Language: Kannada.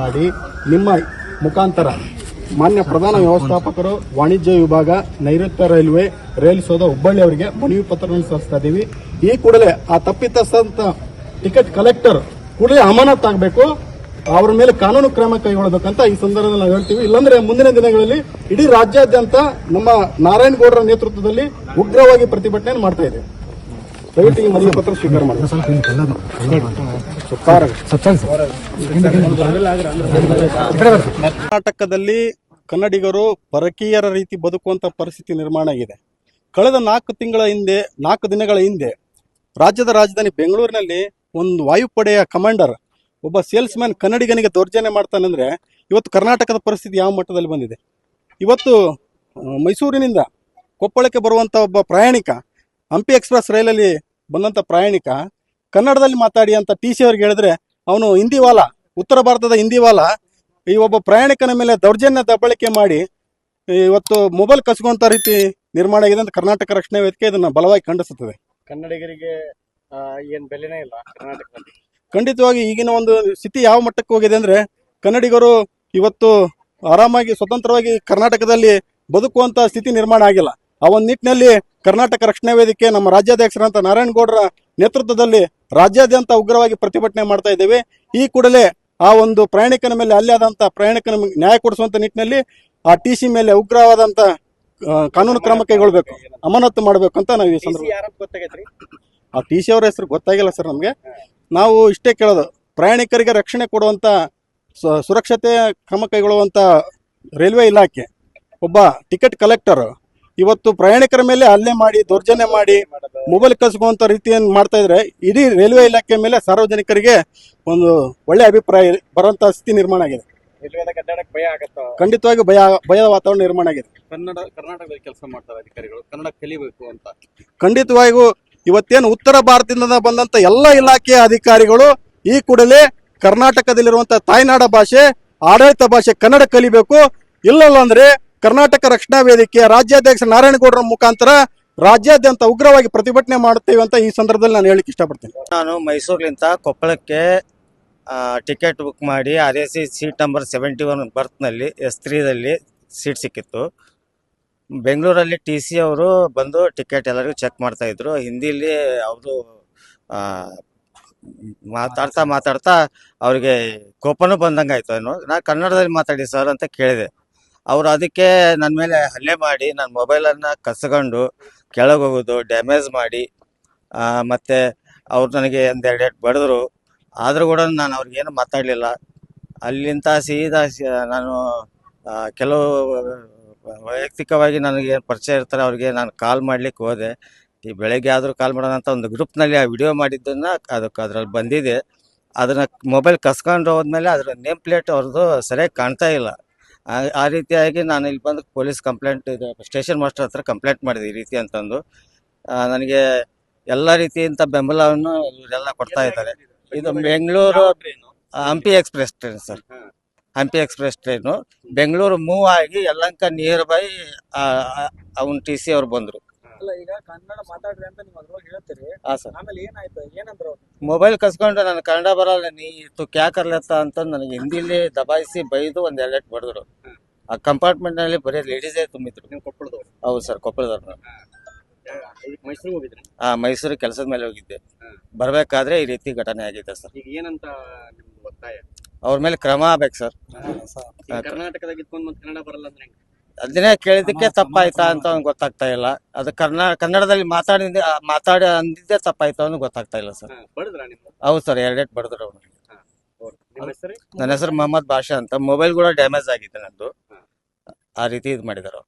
ಮಾಡಿ ನಿಮ್ಮ ಮುಖಾಂತರ ಮಾನ್ಯ ಪ್ರಧಾನ ವ್ಯವಸ್ಥಾಪಕರು, ವಾಣಿಜ್ಯ ವಿಭಾಗ ನೈಋತ್ಯ ರೈಲ್ವೆ, ರೈಲ್ ಸೋದ ಹುಬ್ಬಳ್ಳಿ ಅವರಿಗೆ ಮನವಿ ಪತ್ರವನ್ನು ಸಲ್ಲಿಸ್ತಾ ಇದ್ದೀವಿ. ಈ ಕೂಡಲೇ ಆ ತಪ್ಪಿತಸ್ಥಂತ ಟಿಕೆಟ್ ಕಲೆಕ್ಟರ್ ಕೂಡಲೇ ಅಮಾನತಾಗಬೇಕು ಅವರ ಮೇಲೆ ಕಾನೂನು ಕ್ರಮ ಕೈಗೊಳ್ಳಬೇಕಂತ ಈ ಸಂದರ್ಭದಲ್ಲಿ ನಾವು ಹೇಳ್ತೀವಿ. ಇಲ್ಲಾಂದ್ರೆ ಮುಂದಿನ ದಿನಗಳಲ್ಲಿ ಇಡೀ ರಾಜ್ಯಾದ್ಯಂತ ನಮ್ಮ ನಾರಾಯಣಗೌಡರ ನೇತೃತ್ವದಲ್ಲಿ ಉಗ್ರವಾಗಿ ಪ್ರತಿಭಟನೆ ಮಾಡ್ತಾ ಇದ್ದೇವೆ ದಯವಿಟ್ಟು ಈ ಮನವಿ ಪತ್ರ ಸ್ವೀಕಾರ ಮಾಡಿ. ಕರ್ನಾಟಕದಲ್ಲಿ ಕನ್ನಡಿಗರು ಪರಕೀಯರ ರೀತಿ ಬದುಕುವಂತ ಪರಿಸ್ಥಿತಿ ನಿರ್ಮಾಣ ಆಗಿದೆ. ಕಳೆದ ನಾಲ್ಕು ತಿಂಗಳ ಹಿಂದೆ ನಾಲ್ಕು ದಿನಗಳ ಹಿಂದೆ ರಾಜ್ಯದ ರಾಜಧಾನಿ ಬೆಂಗಳೂರಿನಲ್ಲಿ ಒಂದು ವಾಯುಪಡೆಯ ಕಮಾಂಡರ್ ಒಬ್ಬ ಸೇಲ್ಸ್ ಮ್ಯಾನ್ ಕನ್ನಡಿಗನಿಗೆ ದೌರ್ಜನ್ಯ ಮಾಡ್ತಾನಂದ್ರೆ ಇವತ್ತು ಕರ್ನಾಟಕದ ಪರಿಸ್ಥಿತಿ ಯಾವ ಮಟ್ಟದಲ್ಲಿ ಬಂದಿದೆ? ಇವತ್ತು ಮೈಸೂರಿನಿಂದ ಕೊಪ್ಪಳಕ್ಕೆ ಬರುವಂತ ಒಬ್ಬ ಪ್ರಯಾಣಿಕ ಹಂಪಿ ಎಕ್ಸ್ಪ್ರೆಸ್ ರೈಲಲ್ಲಿ ಬಂದಂತ ಪ್ರಯಾಣಿಕ ಕನ್ನಡದಲ್ಲಿ ಮಾತಾಡಿ ಅಂತ ಟಿ ಸಿ ಅವ್ರಿಗೆ ಹೇಳಿದ್ರೆ ಅವನು ಹಿಂದಿವಾಲ ಉತ್ತರ ಭಾರತದ ಹಿಂದಿವಾಲ ಈ ಒಬ್ಬ ಪ್ರಯಾಣಿಕನ ಮೇಲೆ ದೌರ್ಜನ್ಯ ದಬ್ಬಳಿಕೆ ಮಾಡಿ ಇವತ್ತು ಮೊಬೈಲ್ ಕಸ್ಕೊಂತ ರೀತಿ ನಿರ್ಮಾಣ ಆಗಿದೆ ಅಂತ ಕರ್ನಾಟಕ ರಕ್ಷಣಾ ವೇದಿಕೆ ಇದನ್ನ ಬಲವಾಗಿ ಖಂಡಿಸುತ್ತದೆ. ಕನ್ನಡಿಗರಿಗೆ ಏನು ಏನ್ ಬೆಲೆನೇ ಇಲ್ಲ ಕರ್ನಾಟಕದಲ್ಲಿ. ಖಂಡಿತವಾಗಿ ಈಗಿನ ಒಂದು ಸ್ಥಿತಿ ಯಾವ ಮಟ್ಟಕ್ಕೆ ಹೋಗಿದೆ ಅಂದ್ರೆ ಕನ್ನಡಿಗರು ಇವತ್ತು ಆರಾಮಾಗಿ ಸ್ವತಂತ್ರವಾಗಿ ಕರ್ನಾಟಕದಲ್ಲಿ ಬದುಕುವಂತ ಸ್ಥಿತಿ ನಿರ್ಮಾಣ ಆಗಿಲ್ಲ. ಆ ಒಂದು ನಿಟ್ಟಿನಲ್ಲಿ ಕರ್ನಾಟಕ ರಕ್ಷಣಾ ವೇದಿಕೆ ನಮ್ಮ ರಾಜ್ಯಾಧ್ಯಕ್ಷರಂತ ನಾರಾಯಣಗೌಡರ ನೇತೃತ್ವದಲ್ಲಿ ರಾಜ್ಯಾದ್ಯಂತ ಉಗ್ರವಾಗಿ ಪ್ರತಿಭಟನೆ ಮಾಡ್ತಾ ಇದ್ದೇವೆ. ಈ ಕೂಡಲೇ ಆ ಒಂದು ಪ್ರಯಾಣಿಕನ ಮೇಲೆ ಅಲ್ಲಿ ಆದಂತ ಪ್ರಯಾಣಿಕನ ನ್ಯಾಯ ಕೊಡಿಸುವಂತ ನಿಟ್ಟಿನಲ್ಲಿ ಆ ಟಿ ಸಿ ಮೇಲೆ ಉಗ್ರವಾದಂತ ಕಾನೂನು ಕ್ರಮ ಕೈಗೊಳ್ಬೇಕು ಅಮಾನತು ಮಾಡಬೇಕು ಅಂತ ನಾವು ಈ ಸಂದರ್ಭ ಆ ಟಿ ಸಿ ಅವರ ಹೆಸರು ಗೊತ್ತಾಗಿಲ್ಲ ಸರ್ ನಮಗೆ. ನಾವು ಇಷ್ಟೇ ಕೇಳೋದು ಪ್ರಯಾಣಿಕರಿಗೆ ರಕ್ಷಣೆ ಕೊಡುವಂತ ಸುರಕ್ಷತೆ ಕ್ರಮ ಕೈಗೊಳ್ಳುವಂತ ರೈಲ್ವೆ ಇಲಾಖೆ ಒಬ್ಬ ಟಿಕೆಟ್ ಕಲೆಕ್ಟರ್ ಇವತ್ತು ಪ್ರಯಾಣಿಕರ ಮೇಲೆ ಹಲ್ಲೆ ಮಾಡಿ ದೌರ್ಜನ್ಯ ಮಾಡಿ ಮೊಬೈಲ್ ಕಸಗುವಂತ ರೀತಿಯನ್ನು ಮಾಡ್ತಾ ಇದ್ರೆ ಇಡೀ ರೈಲ್ವೆ ಇಲಾಖೆ ಮೇಲೆ ಸಾರ್ವಜನಿಕರಿಗೆ ಒಂದು ಒಳ್ಳೆ ಅಭಿಪ್ರಾಯ ಬರುವಂತ ಸ್ಥಿತಿ ನಿರ್ಮಾಣ ಆಗಿದೆ. ಭಯ ಆಗತ್ತ? ಖಂಡಿತವಾಗಿ ಭಯ ಭಯದ ವಾತಾವರಣ ನಿರ್ಮಾಣ ಆಗಿದೆ. ಕನ್ನಡ ಕರ್ನಾಟಕದಲ್ಲಿ ಕೆಲಸ ಮಾಡ್ತಾರೆ ಅಧಿಕಾರಿಗಳು. ಕನ್ನಡ ಕಲಿಬೇಕು ಅಂತ. ಖಂಡಿತವಾಗಿಯೂ ಇವತ್ತೇನು ಉತ್ತರ ಭಾರತದಿಂದ ಬಂದಂತ ಎಲ್ಲ ಇಲಾಖೆಯ ಅಧಿಕಾರಿಗಳು ಈ ಕೂಡಲೇ ಕರ್ನಾಟಕದಲ್ಲಿರುವಂತಹ ತಾಯ್ನಾಡ ಭಾಷೆ ಆಡಳಿತ ಭಾಷೆ ಕನ್ನಡ ಕಲಿಬೇಕು. ಇಲ್ಲಲ್ಲ ಅಂದ್ರೆ ಕರ್ನಾಟಕ ರಕ್ಷಣಾ ವೇದಿಕೆಯ ರಾಜ್ಯಾಧ್ಯಕ್ಷ ನಾರಾಯಣಗೌಡರ ಮುಖಾಂತರ ರಾಜ್ಯಾದ್ಯಂತ ಉಗ್ರವಾಗಿ ಪ್ರತಿಭಟನೆ ಮಾಡುತ್ತೇವೆ ಅಂತ ಈ ಸಂದರ್ಭದಲ್ಲಿ ನಾನು ಹೇಳಿಕ್ಕೆ ಇಷ್ಟಪಡ್ತೀನಿ. ನಾನು ಮೈಸೂರಿನಿಂದ ಕೊಪ್ಪಳಕ್ಕೆ ಟಿಕೆಟ್ ಬುಕ್ ಮಾಡಿ R A C seat number seventy one ಬರ್ತ್ನಲ್ಲಿ, S ತ್ರೀದಲ್ಲಿ ಸೀಟ್ ಸಿಕ್ಕಿತ್ತು. ಬೆಂಗಳೂರಲ್ಲಿ ಟಿ ಸಿ ಅವರು ಬಂದು ಟಿಕೆಟ್ ಎಲ್ಲರಿಗೂ ಚೆಕ್ ಮಾಡ್ತಾಯಿದ್ರು ಹಿಂದಿಲಿ ಅವರು ಮಾತಾಡ್ತಾ ಮಾತಾಡ್ತಾ ಅವರಿಗೆ ಕೋಪನೂ ಬಂದಂಗೆ ಆಯಿತು ಏನು ನಾನು ಕನ್ನಡದಲ್ಲಿ ಮಾತಾಡಿ ಸರ್ ಅಂತ ಕೇಳಿದೆ. ಅವರು ಅದಕ್ಕೆ ನನ್ನ ಮೇಲೆ ಹಲ್ಲೆ ಮಾಡಿ ನನ್ನ ಮೊಬೈಲನ್ನು ಕಸ್ಕೊಂಡು ಕೆಳಗೆ ಹೋಗೋದು ಡ್ಯಾಮೇಜ್ ಮಾಡಿ ಮತ್ತು ಅವ್ರು ನನಗೆ ಒಂದೆರಡು ಏಟ್ ಬಡಿದ್ರು. ಆದರೂ ಕೂಡ ನಾನು ಅವ್ರಿಗೇನು ಮಾತಾಡಲಿಲ್ಲ. ಅಲ್ಲಿಂದ ಸೀದಾ ನಾನು ಕೆಲವು ವೈಯಕ್ತಿಕವಾಗಿ ನನಗೆ ಪರಿಚಯ ಇರ್ತಾರೆ ಅವ್ರಿಗೆ ನಾನು ಕಾಲ್ ಮಾಡ್ಲಿಕ್ಕೆ ಹೋದೆ. ಈ ಬೆಳಗ್ಗೆ ಆದರೂ ಕಾಲ್ ಮಾಡೋಣ ಅಂತ ಒಂದು ಗ್ರೂಪ್ನಲ್ಲಿ ಆ ವಿಡಿಯೋ ಮಾಡಿದ್ದನ್ನು ಅದಕ್ಕೆ ಅದರಲ್ಲಿ ಬಂದಿದೆ. ಅದನ್ನು ಮೊಬೈಲ್ ಕಸ್ಕೊಂಡು ಹೋದ್ಮೇಲೆ ಅದರ ನೇಮ್ ಪ್ಲೇಟ್ ಅವ್ರದ್ದು ಸರಿಯಾಗಿ ಕಾಣ್ತಾ ಇಲ್ಲ. ಆ- ಆ ರೀತಿಯಾಗಿ ನಾನು ಇಲ್ಲಿ ಬಂದು ಪೊಲೀಸ್ ಕಂಪ್ಲೇಂಟ್ ಇದು ಸ್ಟೇಷನ್ ಮಾಸ್ಟರ್ ಹತ್ರ ಕಂಪ್ಲೇಂಟ್ ಮಾಡಿದೆ ಈ ರೀತಿ ಅಂತಂದು ಆ, ನನಗೆ ಎಲ್ಲ ರೀತಿಯಿಂದ ಬೆಂಬಲವನ್ನು ಇವರೆಲ್ಲ ಕೊಡ್ತಾ ಇದ್ದಾರೆ ಇದು Bengaluru Hampi express train sir. Hampi express train Bengaluru move ಆಗಿ ಯಲ್ಲಂಕ ನಿಯರ್ ಬೈ ಅವನ್ ಟಿ ಸಿ ಅವ್ರು ಬಂದರು ಅಲ್ಲ ಈಗ ಕನ್ನಡ ಮಾತಾಡ್ರಿ ಅಂತ ನೀವು ಅದ್ರೊಳಗೆ ಹೇಳ್ತೀರಿ. ಹಾಂ ಸರ್. ಆಮೇಲೆ ಏನಾಯ್ತು? ಏನಂದ್ರು ಅವ್ರು? ಮೊಬೈಲ್ ಕಸ್ಕೊಂಡು ನಾನು ಕನ್ನಡ ಬರಲ್ಲ ನೀ ತು ಕ್ಯಾ ಕರ್ಲತ್ತ ಅಂತ ನನಗೆ ಹಿಂದಿಲಿ ದಬಾಯಿಸಿ ಬೈದು ಒಂದ್ ಎಲೆಟ್ ಬಡಿದ್ರು ಆ ಕಂಪಾರ್ಟ್ಮೆಂಟ್ನಲ್ಲಿ ಬರೀ ಲೇಡೀಸ್ ತುಂಬಿದ್ರು. ನೀವು ಹೌದು ಸರ್ ಕೊಪ್ಪಳದವ್ರು ಮೈಸೂರಿಗೆ ಹೋಗಿದ್ರಿ? ಆ ಮೈಸೂರು ಕೆಲಸದ ಮೇಲೆ ಹೋಗಿದ್ದೆ. ಬರ್ಬೇಕಾದ್ರೆ ಬರಬೇಕಾದ್ರೆ ಈ ರೀತಿ ಘಟನೆ ಆಗಿದೆ ಸರ್. ಈಗ ಏನಂತ ನಿಮ್ದು ಒತ್ತಾಯ ಅವ್ರ ಮೇಲೆ ಕ್ರಮ ಆಗ್ಬೇಕು ಸರ್. ಈಗ ಕರ್ನಾಟಕದಾಗ ಇದ್ಕೊಂಡು ಮತ್ತೆ ಕನ್ನಡ ಬರಲ್ಲ ಅಂದ್ರೆ ಹೆಂಗೆ? ಅದನ್ನೇ ಕೇಳಿದಕ್ಕೆ ತಪ್ಪಾಯ್ತಾ ಅಂತ ಅವ್ನು ಗೊತ್ತಾಗ್ತಾ ಇಲ್ಲ. ಅದು ಕನ್ನಡ ಕನ್ನಡದಲ್ಲಿ ಮಾತಾಡಿದ ಮಾತಾಡಿ ಅಂದಿದ್ದೇ ತಪ್ಪಾಯ್ತಾ ಅಂತ ಗೊತ್ತಾಗ್ತಾ ಇಲ್ಲ ಸರ್. ಹೌದು ಸರ್ ಎರಡೆಟ್ ಬಡದ್ರು ಹೆಸರು? ನನ್ನ ಹೆಸರು ಮೊಹಮ್ಮದ್ ಬಾಷಾ ಅಂತ. ಮೊಬೈಲ್ ಕೂಡ ಡ್ಯಾಮೇಜ್ ಆಗಿದೆ ನಂದು. ಆ ರೀತಿ ಇದು ಮಾಡಿದಾರೆ